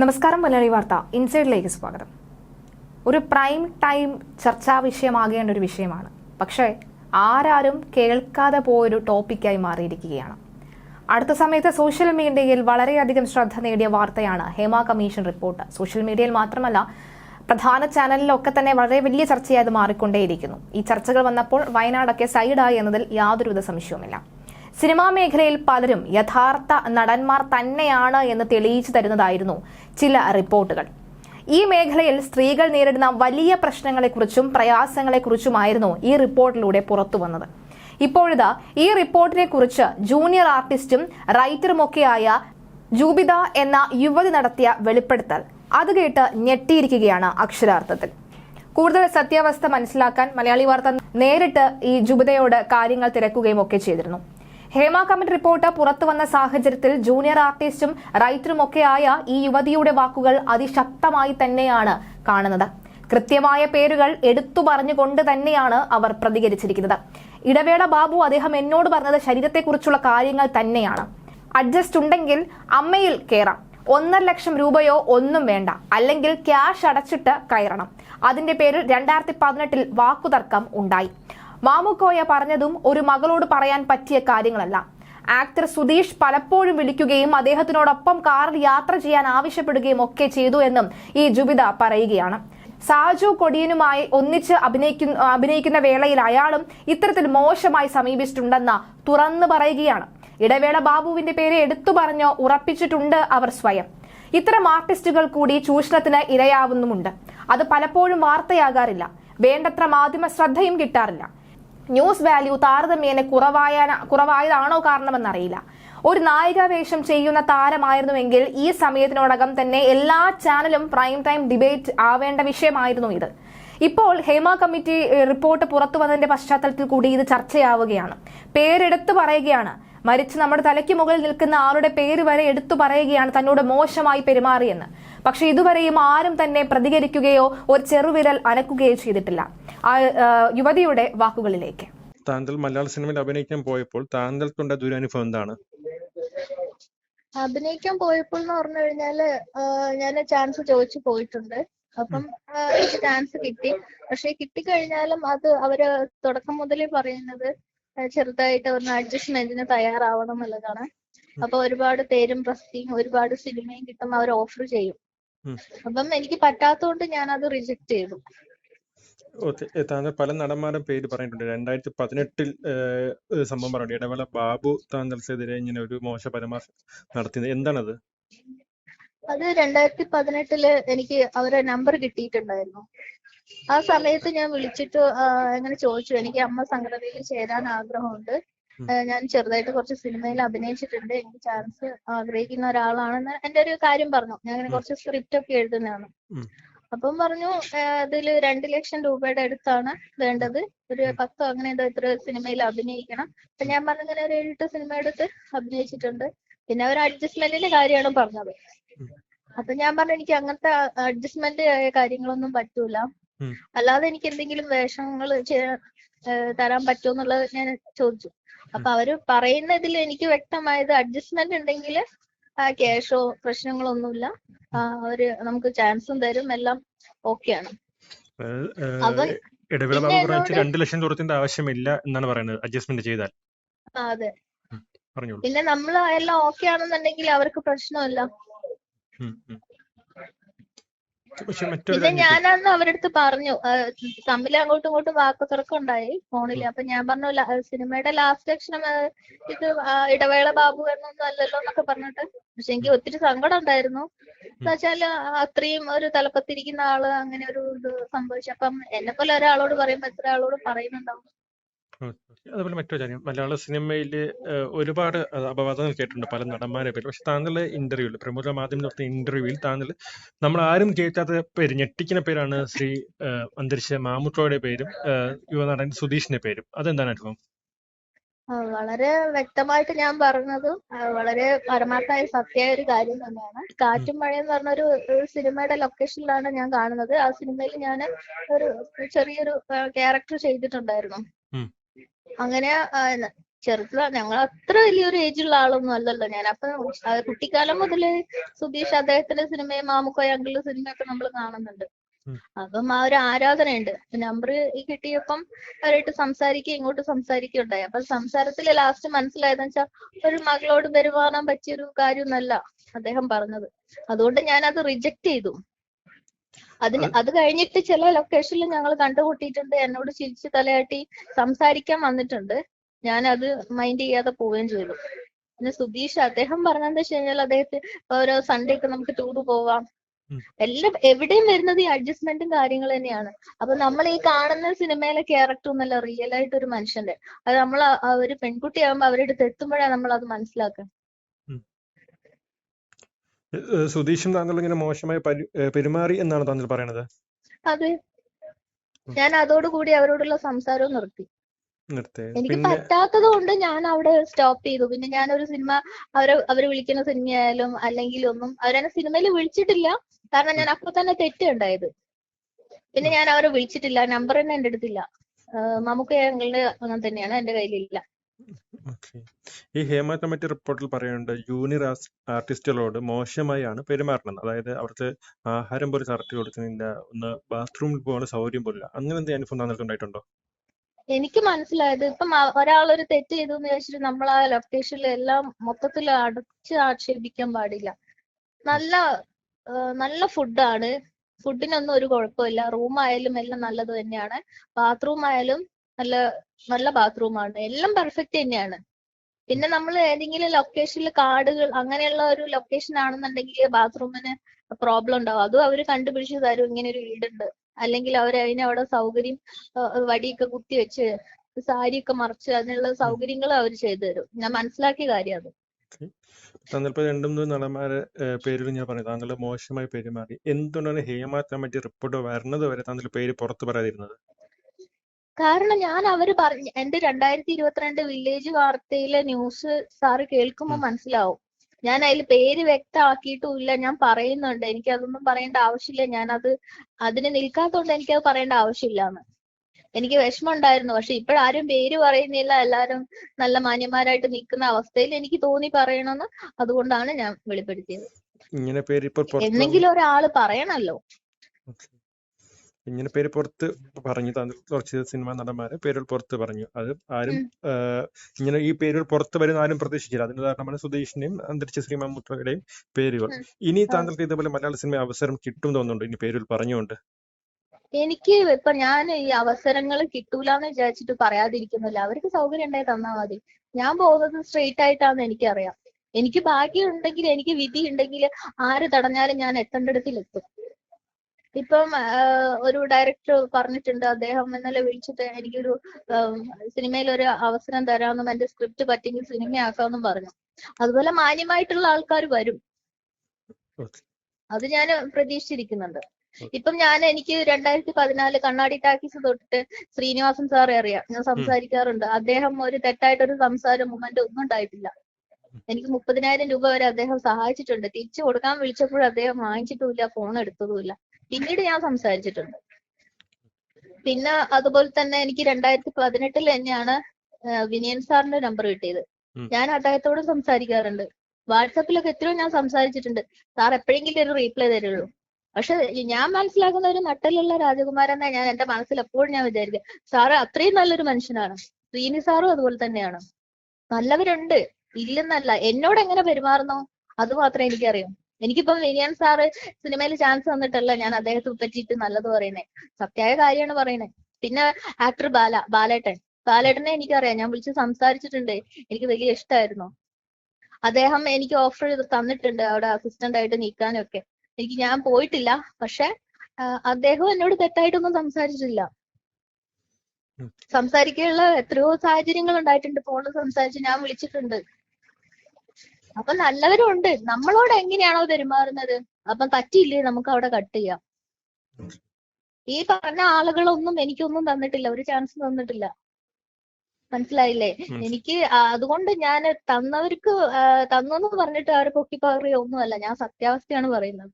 നമസ്കാരം മലയാളി വാർത്ത. ഇൻസൈഡിലേക്ക് സ്വാഗതം. ഒരു പ്രൈം ടൈം ചർച്ചാ വിഷയമാകേണ്ട ഒരു വിഷയമാണ്. പക്ഷേ ആരാരും കേൾക്കാതെ പോയൊരു ടോപ്പിക്കായി മാറിയിരിക്കുകയാണ്. അടുത്ത സമയത്ത് സോഷ്യൽ മീഡിയയിൽ വളരെയധികം ശ്രദ്ധ നേടിയ വാർത്തയാണ് ഹേമ കമ്മീഷൻ റിപ്പോർട്ട്. സോഷ്യൽ മീഡിയയിൽ മാത്രമല്ല പ്രധാന ചാനലിലൊക്കെ തന്നെ വളരെ വലിയ ചർച്ചയായി അത് മാറിക്കൊണ്ടേയിരിക്കുന്നു. ഈ ചർച്ചകൾ വന്നപ്പോൾ വയനാടൊക്കെ സൈഡായി എന്നതിൽ യാതൊരുവിധ സംശയവുമില്ല. സിനിമാ മേഖലയിൽ പലരും യഥാർത്ഥ നടന്മാർ തന്നെയാണ് എന്ന് തെളിയിച്ചു തരുന്നതായിരുന്നു ചില റിപ്പോർട്ടുകൾ. ഈ മേഖലയിൽ സ്ത്രീകൾ നേരിടുന്ന വലിയ പ്രശ്നങ്ങളെക്കുറിച്ചും പ്രയാസങ്ങളെക്കുറിച്ചുമായിരുന്നു ഈ റിപ്പോർട്ടിലൂടെ പുറത്തു വന്നത് ഇപ്പോഴിതാ ഈ റിപ്പോർട്ടിനെ കുറിച്ച് ജൂനിയർ ആർട്ടിസ്റ്റും റൈറ്ററുമൊക്കെയായ ജൂബിത എന്ന യുവതി നടത്തിയ വെളിപ്പെടുത്തൽ. അത് കേട്ട് ഞെട്ടിയിരിക്കുകയാണ് അക്ഷരാർത്ഥത്തിൽ. കൂടുതൽ സത്യാവസ്ഥ മനസ്സിലാക്കാൻ മലയാളി വാർത്ത നേരിട്ട് ഈ ജുബിതയോട് കാര്യങ്ങൾ തിരക്കുകയും ഒക്കെ ചെയ്തിരുന്നു. ഹേമ കമ്മിറ്റി റിപ്പോർട്ട് പുറത്തു വന്ന സാഹചര്യത്തിൽ ജൂനിയർ ആർട്ടിസ്റ്റും റൈറ്ററും ഒക്കെയായ ഈ യുവതിയുടെ വാക്കുകൾ അതിശക്തമായി തന്നെയാണ് കാണുന്നത്. കൃത്യമായ പേരുകൾ എടുത്തു പറഞ്ഞുകൊണ്ട് തന്നെയാണ് അവർ പ്രതികരിച്ചിരിക്കുന്നത്. ഇടവേള ബാബു അദ്ദേഹം എന്നോട് പറഞ്ഞത് ശരീരത്തെക്കുറിച്ചുള്ള കാര്യങ്ങൾ തന്നെയാണ്. അഡ്ജസ്റ്റ് ഉണ്ടെങ്കിൽ അമ്മയിൽ കയറാം ഒന്നര ലക്ഷം രൂപയോ ഒന്നും വേണ്ട. അല്ലെങ്കിൽ ക്യാഷ് അടച്ചിട്ട് കയറണം. അതിന്റെ പേരിൽ രണ്ടായിരത്തി പതിനെട്ടിൽ വാക്കുതർക്കം ഉണ്ടായി. മാമുക്കോയ പറഞ്ഞതും ഒരു മകളോട് പറയാൻ പറ്റിയ കാര്യങ്ങളല്ല. ആക്ടർ സുധീഷ് പലപ്പോഴും വിളിക്കുകയും അദ്ദേഹത്തിനോടൊപ്പം കാറിൽ യാത്ര ചെയ്യാൻ ആവശ്യപ്പെടുകയും ഒക്കെ ചെയ്തു എന്നും ഈ ജുബിത പറയുകയാണ്. സാജു കൊടിയനുമായി ഒന്നിച്ച് അഭിനയിക്കുന്ന അഭിനയിക്കുന്ന വേളയിൽ അയാളും ഇത്തരത്തിൽ മോശമായി സമീപിച്ചിട്ടുണ്ടെന്ന തുറന്നു പറയുകയാണ്. ഇടവേള ബാബുവിന്റെ പേര് എടുത്തു പറഞ്ഞോ ഉറപ്പിച്ചിട്ടുണ്ട് അവർ സ്വയം. ഇത്തരം ആർട്ടിസ്റ്റുകൾ കൂടി ചൂഷണത്തിന് ഇരയാവുന്നുമുണ്ട്. അത് പലപ്പോഴും വാർത്തയാകാറില്ല. വേണ്ടത്ര മാധ്യമ ശ്രദ്ധയും കിട്ടാറില്ല. ന്യൂസ് വാല്യൂ താരതമ്യേന കുറവായ കുറവായതാണോ കാരണമെന്നറിയില്ല. ഒരു നായിക വേഷം ചെയ്യുന്ന താരമായിരുന്നുവെങ്കിൽ ഈ സമയത്തിനോടകം തന്നെ എല്ലാ ചാനലും പ്രൈം ടൈം ഡിബേറ്റ് ആവേണ്ട വിഷയമായിരുന്നു ഇത്. ഇപ്പോൾ ഹേമ കമ്മിറ്റി റിപ്പോർട്ട് പുറത്തു വന്നതിന്റെ പശ്ചാത്തലത്തിൽ കൂടി ഇത് ചർച്ചയാവുകയാണ്. പേരെടുത്തു പറയുകയാണ്. മരിച്ച് നമ്മുടെ തലയ്ക്ക് മുകളിൽ നിൽക്കുന്ന ആളുടെ പേര് വരെ എടുത്തു പറയുകയാണ് തന്നോട് മോശമായി പെരുമാറിയെന്ന്. പക്ഷെ ഇതുവരെയും ആരും തന്നെ പ്രതികരിക്കുകയോ ഒരു ചെറുവിരൽ അനക്കുകയോ ചെയ്തിട്ടില്ല. ആ യുവതിയുടെ വാക്കുകളിലേക്ക്. താങ്കൾ മലയാള സിനിമയിൽ അഭിനയിക്കാൻ പോയപ്പോൾ താങ്കൾക്കുണ്ട ദുരനുഭവം എന്താണ്? അഭിനയിക്കാൻ പോയപ്പോൾ എന്ന് പറഞ്ഞു കഴിഞ്ഞാൽ ഞാൻ ചാൻസ് ചോദിച്ചു പോയിട്ടുണ്ട്. അപ്പം ചാൻസ് കിട്ടി. പക്ഷെ കിട്ടിക്കഴിഞ്ഞാലും അത് അവർ തുടക്കം മുതലേ പറയുന്നത് ചെറുതായിട്ട് ഒന്ന് അഡ്ജസ്റ്റ്മെന്റിന് തയ്യാറാവണം എന്നുള്ളതാണ്. അപ്പൊ ഒരുപാട് പേരും പ്രസ്തിയും ഒരുപാട് സിനിമയും കിട്ടുന്ന അവർ ഓഫർ ചെയ്യും. അപ്പം എനിക്ക് പറ്റാത്തതുകൊണ്ട് ഞാൻ അത് റിജക്ട് ചെയ്തു. ഓക്കെ താങ്കൾ പല നടന്മാരും പേര് പറഞ്ഞിട്ടുണ്ട്. രണ്ടായിരത്തി പതിനെട്ടിൽ സംഭവം പറഞ്ഞു ഇടവേള ബാബു താങ്കൾക്കെതിരെ ഇങ്ങനെ ഒരു മോശ പരാമർശം നടത്തിയത്. എന്താണത്? അത് രണ്ടായിരത്തി പതിനെട്ടിൽ എനിക്ക് അവരെ നമ്പർ കിട്ടിയിട്ടുണ്ടായിരുന്നു. ആ സമയത്ത് ഞാൻ വിളിച്ചിട്ട് എങ്ങനെ അങ്ങനെ ചോദിച്ചു. എനിക്ക് അമ്മ സംഘടനയിൽ ചേരാൻ ആഗ്രഹമുണ്ട്. ഞാൻ ചെറുതായിട്ട് കുറച്ച് സിനിമയിൽ അഭിനയിച്ചിട്ടുണ്ട്. എനിക്ക് ചാൻസ് ആഗ്രഹിക്കുന്ന ഒരാളാണെന്ന് എന്റെ ഒരു കാര്യം പറഞ്ഞു. ഞാൻ അങ്ങനെ കുറച്ച് സ്ക്രിപ്റ്റ് ഒക്കെ എഴുതുന്നതാണ്. അപ്പം പറഞ്ഞു ആ, ഇതിൽ രണ്ട് ലക്ഷം രൂപയുടെ അടുത്താണ് വേണ്ടത്. ഒരു പത്തോ അങ്ങനെ എന്തോ ഇത്ര സിനിമയിൽ അഭിനയിക്കണം. അപ്പൊ ഞാൻ പറഞ്ഞു ഇങ്ങനെ ഒരു ഏഴെട്ട് സിനിമ എടുത്ത് അഭിനയിച്ചിട്ടുണ്ട്. പിന്നെ ഒരു അഡ്ജസ്റ്റ്മെന്റിന്റെ കാര്യമാണ് പറഞ്ഞത്. അപ്പൊ ഞാൻ പറഞ്ഞു എനിക്ക് അങ്ങനത്തെ അഡ്ജസ്റ്റ്മെന്റ് കാര്യങ്ങളൊന്നും പറ്റൂല. അല്ലാതെ എനിക്ക് എന്തെങ്കിലും വേഷങ്ങൾ തരാൻ പറ്റുമോ എന്നുള്ളത് ഞാൻ ചോദിച്ചു. അപ്പൊ അവർ പറയുന്നതിൽ എനിക്ക് വ്യക്തമായത് അഡ്ജസ്റ്റ്മെന്റ് ഉണ്ടെങ്കിൽ ക്യാഷോ പ്രശ്നങ്ങളൊന്നുമില്ല. അവർ നമുക്ക് ചാൻസും തരും. എല്ലാം ഓക്കെയാണ് ആണ്. ഏഹ്, അവൻ ഇടവേള ബാബു പറഞ്ഞ എന്നോട് രണ്ട് ലക്ഷം ദൂരത്തിന്റെ ആവശ്യമില്ല എന്നാണ് പറയുന്നത് അഡ്ജസ്റ്റ്മെന്റ് ചെയ്താൽ. അതെ. പിന്നെ നമ്മൾ എല്ലാം ഓക്കെ ആണെന്നുണ്ടെങ്കിൽ അവർക്ക് പ്രശ്നമില്ല. പക്ഷെ പിന്നെ ഞാനന്ന് അവരടുത്ത് പറഞ്ഞു തമ്മിൽ അങ്ങോട്ടും ഇങ്ങോട്ടും വാക്കുതർക്കം ഉണ്ടായി ഫോണിൽ അപ്പൊ ഞാൻ പറഞ്ഞു "ല- സിനിമയുടെ ലാസ്റ്റ് അക്ഷരം ഇത് ഇടവേള ബാബു എന്നൊന്നും അല്ലല്ലോ എന്നൊക്കെ പറഞ്ഞിട്ട്. പക്ഷെ എനിക്ക് ഒത്തിരി സങ്കടം ഉണ്ടായിരുന്നു. എന്ന് വെച്ചാൽ അത്രയും ഒരു തലപ്പത്തിരിക്കുന്ന ആൾ അങ്ങനെ ഒരു ഇത് സംഭവിച്ചു. അപ്പം എന്നെ പോലെ ഒരാളോട് പറയുമ്പോ എത്ര ആളോട് പറയുന്നുണ്ടാവും. അതുപോലെ മറ്റൊരു കാര്യം മലയാള സിനിമയിൽ ഒരുപാട് അപവാദങ്ങൾ കേട്ടിട്ടുണ്ട് പല നടന്മാരെ പേര് പക്ഷെ താങ്കളുടെ ഇന്റർവ്യൂവിൽ പ്രമുഖ മാധ്യമം നടത്തിയ ഇന്റർവ്യൂവിൽ താങ്കൾ നമ്മൾ ആരും കേൾക്കാത്ത പേര് ഞെട്ടിക്കുന്ന പേരാണ് ശ്രീ അന്തരിച്ച മാമുട്ടോയുടെ പേരും യുവ യുവനടൻ സുധീഷിന്റെ പേരും. അതെന്താണ് അനുഭവം വളരെ വ്യക്തമായിട്ട് ഞാൻ പറഞ്ഞത് വളരെ പരമാർത്ഥമായ സത്യമായ ഒരു കാര്യം തന്നെയാണ്. കാറ്റും മഴയും എന്ന് പറഞ്ഞ ഒരു ഒരു സിനിമയുടെ ലൊക്കേഷനിലാണ് ഞാൻ കാണുന്നത്. ആ സിനിമയിൽ ഞാൻ ഒരു ചെറിയൊരു ക്യാരക്ടർ ചെയ്തിട്ടുണ്ടായിരുന്നു. അങ്ങനെ ചെറുതാ ഞങ്ങൾ അത്ര വലിയൊരു ഏജുള്ള ആളൊന്നും അല്ലല്ലോ ഞാൻ. അപ്പൊ കുട്ടിക്കാലം മുതൽ സുധീഷ് അദ്ദേഹത്തിന്റെ സിനിമയും മാമുക്കോയ അങ്കിളുടെ സിനിമയൊക്കെ നമ്മൾ കാണുന്നുണ്ട്. അപ്പം ആ ഒരു ആരാധനയുണ്ട്. നമ്പർ കിട്ടിയപ്പം അവരായിട്ട് സംസാരിക്കുക ഇങ്ങോട്ട് സംസാരിക്കുകയുണ്ടായി. അപ്പൊ സംസാരത്തിൽ ലാസ്റ്റ് മനസ്സിലായതെന്ന് വെച്ചാൽ ഒരു മകളോട് പെരുമാറാൻ പറ്റിയൊരു കാര്യമൊന്നല്ല അദ്ദേഹം പറഞ്ഞത്. അതുകൊണ്ട് ഞാൻ അത് റിജക്ട് ചെയ്തു. അതിന് അത് കഴിഞ്ഞിട്ട് ചില ലൊക്കേഷനിൽ ഞങ്ങൾ കണ്ടുകൂട്ടിയിട്ടുണ്ട് എന്നോട് ചിരിച്ച് തലയാട്ടി സംസാരിക്കാൻ വന്നിട്ടുണ്ട്. ഞാൻ അത് മൈൻഡ് ചെയ്യാതെ പോവുകയും ചെയ്തു. പിന്നെ സുധീഷ് അദ്ദേഹം പറഞ്ഞെന്താ വെച്ച് കഴിഞ്ഞാൽ അദ്ദേഹത്തെ ഓരോ സൺഡേ ഒക്കെ നമുക്ക് ടൂർ പോവാം. എല്ലാം എവിടെയും വരുന്നത് ഈ അഡ്ജസ്റ്റ്മെന്റും കാര്യങ്ങൾ തന്നെയാണ്. അപ്പൊ നമ്മൾ ഈ കാണുന്ന സിനിമയിലെ ക്യാരക്ടർ ഒന്നല്ല റിയൽ ആയിട്ട് ഒരു മനുഷ്യന്റെ അത് നമ്മൾ ഒരു പെൺകുട്ടിയാകുമ്പോ അവരുടെ അടുത്ത് എത്തുമ്പോഴാണ് നമ്മൾ അത് മനസ്സിലാക്കുക. സുധീഷും താങ്കൾ ഇങ്ങനെ മോശമായി പെരുമാറി എന്നാണ് താങ്കൾ പറയണത്? അതെ. ഞാൻ അതോടുകൂടി അവരോടുള്ള സംസാരവും നിർത്തി. എനിക്ക് പറ്റാത്തത് കൊണ്ട് ഞാൻ അവിടെ സ്റ്റോപ്പ് ചെയ്തു. പിന്നെ ഞാൻ ഒരു സിനിമ അവരെ അവർ വിളിക്കുന്ന സിനിമയായാലും അല്ലെങ്കിൽ ഒന്നും അവരെന്നെ സിനിമയിൽ വിളിച്ചിട്ടില്ല. കാരണം ഞാൻ അപ്പൊ തന്നെ തെറ്റുണ്ടായത് പിന്നെ ഞാൻ അവരെ വിളിച്ചിട്ടില്ല. നമ്പർ തന്നെ എന്റെ അടുത്തില്ല. ഞങ്ങളുടെ ഒന്നും തന്നെയാണ് എന്റെ കയ്യിലില്ല. ഈ ഹേമ കമ്മിറ്റി റിപ്പോർട്ടിൽ പറയുന്നുണ്ട് ജൂനിയർ ആർട്ടിസ്റ്റുകളോട് മോശമായാണ് പെരുമാറുന്നത് അതായത് അവർക്ക് ആഹാരം പോലും കറക്റ്റ് കൊടുക്കുന്നില്ല ഒന്ന് ബാത്റൂമിൽ പോകാനുള്ള സൗകര്യം പോലില്ല അങ്ങനെ എന്തെങ്കിലും അനുഭവം താങ്കൾക്ക് ഉണ്ടായിട്ടുണ്ടോ? എനിക്ക് മനസ്സിലായത് ഇപ്പം ഒരാൾ ഒരു തെറ്റ് ചെയ്തു എന്ന് വെച്ചിട്ട് നമ്മൾ ആ ലൊക്കേഷനിൽ എല്ലാം മൊത്തത്തിൽ അടച്ച് ആക്ഷേപിക്കാൻ പാടില്ല. നല്ല നല്ല ഫുഡാണ്. ഫുഡിനൊന്നും ഒരു കുഴപ്പമില്ല. റൂം ആയാലും എല്ലാം നല്ലത് തന്നെയാണ്. ബാത്റൂം ആയാലും നല്ല നല്ല ബാത്റൂമാണ് എല്ലാം പെർഫെക്റ്റ് തന്നെയാണ്. പിന്നെ നമ്മൾ ഏതെങ്കിലും ലൊക്കേഷനിൽ കാടുകൾ അങ്ങനെയുള്ള ഒരു ലൊക്കേഷൻ ആണെന്നുണ്ടെങ്കിൽ ബാത്റൂമിന് പ്രോബ്ലം ഉണ്ടാവും. അതും അവർ കണ്ടുപിടിച്ച് തരും. ഇങ്ങനെ ഒരു വീടുണ്ട്. അല്ലെങ്കിൽ അവർ അതിന് അവിടെ സൗകര്യം വടിയൊക്കെ കുത്തി വെച്ച് സാരിയൊക്കെ മറിച്ച് അതിനുള്ള സൗകര്യങ്ങൾ അവർ ചെയ്തു തരും. ഞാൻ മനസ്സിലാക്കിയ കാര്യം അത്. താങ്കൾ ഇപ്പോൾ രണ്ടും മൂന്ന് നടന്മാരെ പേരിൽ ഞാൻ പറഞ്ഞു. മോശമായി പെരുമാറി. എന്തുകൊണ്ടാണ് ഹേമ കമ്മിറ്റി റിപ്പോർട്ട് വരുന്നത് വരെ താങ്കൾ പേര് പുറത്തു പറയാതിരുന്നത്? കാരണം ഞാൻ അവർ പറഞ്ഞ എന്റെ രണ്ടായിരത്തി ഇരുപത്തിരണ്ട് വില്ലേജ് വാർത്തയിലെ ന്യൂസ് സാറ് കേൾക്കുമ്പോൾ. മനസ്സിലാവും. ഞാൻ അതിൽ പേര് വ്യക്തമാക്കിയിട്ടുമില്ല ഞാൻ പറയുന്നുണ്ട്. എനിക്ക് അതൊന്നും പറയേണ്ട ആവശ്യമില്ല. ഞാൻ അത് അതിന് നിൽക്കാത്തതുകൊണ്ട് എനിക്ക് അത് പറയേണ്ട ആവശ്യമില്ലാന്ന്. എനിക്ക് വിഷമം ഉണ്ടായിരുന്നു പക്ഷെ ഇപ്പോഴാരും പേര് പറയുന്നില്ല. എല്ലാരും നല്ല മാന്യന്മാരായിട്ട് നിൽക്കുന്ന അവസ്ഥയിൽ എനിക്ക് തോന്നി പറയണമെന്ന് അതുകൊണ്ടാണ് ഞാൻ വെളിപ്പെടുത്തിയത്. ഇങ്ങനെ പേര് ഇപ്പോൾ എന്നെങ്കിലും ഒരാൾ പറയണല്ലോ. ഇങ്ങനെ പേര് പുറത്ത് പറഞ്ഞു കുറച്ച് സിനിമ നടന്മാരെ പേരുകൾ പുറത്ത് പറഞ്ഞു. അത് ആരും ഇങ്ങനെ ഈ പേരുകൾ പുറത്ത് വരുന്ന ആരും പ്രതീക്ഷിച്ചില്ല. അതിന് ഉദാഹരണമാണ് സുധീഷിന്റെയും അന്തരിച്ച ശ്രീ മമ്മൂട്ടിയുടെയും പേരുകൾ. ഇനി. താങ്കൾക്ക് ഇതേപോലെ മലയാള സിനിമ അവസരം കിട്ടും തോന്നുന്നുണ്ട്? ഇനി പേരുകൾ പറഞ്ഞുകൊണ്ട്. എനിക്ക് ഇപ്പൊ ഞാൻ ഈ അവസരങ്ങൾ കിട്ടൂലെന്ന് വിചാരിച്ചിട്ട് പറയാതിരിക്കുന്നില്ല. അവർക്ക് സൗകര്യം ഉണ്ടായി തന്നാ മതി. ഞാൻ പോകുന്നത് സ്ട്രെയിറ്റ് ആയിട്ടാന്ന് എനിക്കറിയാം. എനിക്ക് ഭാഗ്യം ഉണ്ടെങ്കിൽ എനിക്ക് വിധി ഉണ്ടെങ്കിൽ ആര് തടഞ്ഞാലും ഞാൻ എത്തേണ്ടടത്തിൽ എത്തും ഇപ്പം ഒരു ഡയറക്ടർ പറഞ്ഞിട്ടുണ്ട്. അദ്ദേഹം ഇന്നലെ വിളിച്ചിട്ട് എനിക്കൊരു സിനിമയിൽ ഒരു അവസരം തരാമെന്നും എന്റെ സ്ക്രിപ്റ്റ് പറ്റിയെങ്കിൽ സിനിമയാക്കാമെന്നും പറഞ്ഞു. അതുപോലെ മാന്യമായിട്ടുള്ള ആൾക്കാർ വരും. അത് ഞാൻ പ്രതീക്ഷിച്ചിരിക്കുന്നുണ്ട്. ഇപ്പം ഞാൻ എനിക്ക് രണ്ടായിരത്തി പതിനാല് കണ്ണാടി ടാക്കീസ് തൊട്ടിട്ട് ശ്രീനിവാസൻ സാറെ അറിയാം. ഞാൻ സംസാരിക്കാറുണ്ട്. അദ്ദേഹം ഒരു തെറ്റായിട്ടൊരു സംസാര മൊമെന്റ് ഒന്നും ഉണ്ടായിട്ടില്ല. എനിക്ക് മുപ്പതിനായിരം രൂപ വരെ അദ്ദേഹം സഹായിച്ചിട്ടുണ്ട്. തിരിച്ചു കൊടുക്കാൻ വിളിച്ചപ്പോൾ അദ്ദേഹം വാങ്ങിച്ചിട്ടുമില്ല ഫോൺ എടുത്തതുമില്ല. പിന്നീട് ഞാൻ സംസാരിച്ചിട്ടുണ്ട്. പിന്നെ അതുപോലെ തന്നെ എനിക്ക് രണ്ടായിരത്തി പതിനെട്ടിൽ തന്നെയാണ് വിനയൻ സാറിന്റെ നമ്പർ കിട്ടിയത്. ഞാൻ അദ്ദേഹത്തോട് സംസാരിക്കാറുണ്ട്. വാട്സപ്പിലൊക്കെ എത്രയോ ഞാൻ സംസാരിച്ചിട്ടുണ്ട്. സാർ എപ്പോഴെങ്കിലും ഒരു റീപ്ലൈ തരുള്ളൂ. പക്ഷെ ഞാൻ മനസ്സിലാക്കുന്ന ഒരു നട്ടലുള്ള രാജകുമാരൻ ഞാൻ എന്റെ മനസ്സിൽ എപ്പോഴും ഞാൻ വിചാരിക്കുക സാറ് അത്രയും നല്ലൊരു മനുഷ്യനാണ്. ശ്രീനി സാറും അതുപോലെ തന്നെയാണ്. നല്ലവരുണ്ട്. ഇല്ലെന്നല്ല എന്നോട് എങ്ങനെ പെരുമാറുന്നോ? അത് മാത്രമേ എനിക്കറിയൂ. എനിക്കിപ്പം വിനിയൻ സാറ് സിനിമയിൽ ചാൻസ് തന്നിട്ടല്ല ഞാൻ അദ്ദേഹത്തെ പറ്റിയിട്ട് നല്ലത് പറയുന്നേ. സത്യായ കാര്യമാണ് പറയുന്നത് പിന്നെ ആക്ടർ ബാല ബാലേട്ടൻ. ബാലേട്ടനെ എനിക്കറിയാം. ഞാൻ വിളിച്ച് സംസാരിച്ചിട്ടുണ്ട്. എനിക്ക് വലിയ ഇഷ്ടമായിരുന്നു അദ്ദേഹം എനിക്ക് ഓഫർ തന്നിട്ടുണ്ട് അവിടെ അസിസ്റ്റന്റ് ആയിട്ട് നിൽക്കാനൊക്കെ. എനിക്ക് ഞാൻ പോയിട്ടില്ല. പക്ഷെ അദ്ദേഹം എന്നോട് തെറ്റായിട്ടൊന്നും സംസാരിച്ചിട്ടില്ല. സംസാരിക്കാനുള്ള എത്രയോ സാഹചര്യങ്ങൾ ഉണ്ടായിട്ടുണ്ട്. ഫോണിൽ സംസാരിച്ച് ഞാൻ വിളിച്ചിട്ടുണ്ട്. അപ്പൊ നല്ലവരും ഉണ്ട്. നമ്മളോട് എങ്ങനെയാണോ പെരുമാറുന്നത്? അപ്പൊ പറ്റിയില്ലേ? നമുക്ക് അവിടെ കട്ട് ചെയ്യാം. ഈ പറഞ്ഞ ആളുകളൊന്നും എനിക്കൊന്നും തന്നിട്ടില്ല. ഒരു ചാൻസ് തന്നിട്ടില്ല. മനസ്സിലായില്ലേ? എനിക്ക് അതുകൊണ്ട് ഞാൻ തന്നവർക്ക് തന്നെന്ന് പറഞ്ഞിട്ട് അവരെ പൊക്കി പറയുക ഒന്നുമല്ല. ഞാൻ സത്യാവസ്ഥയാണ് പറയുന്നത്.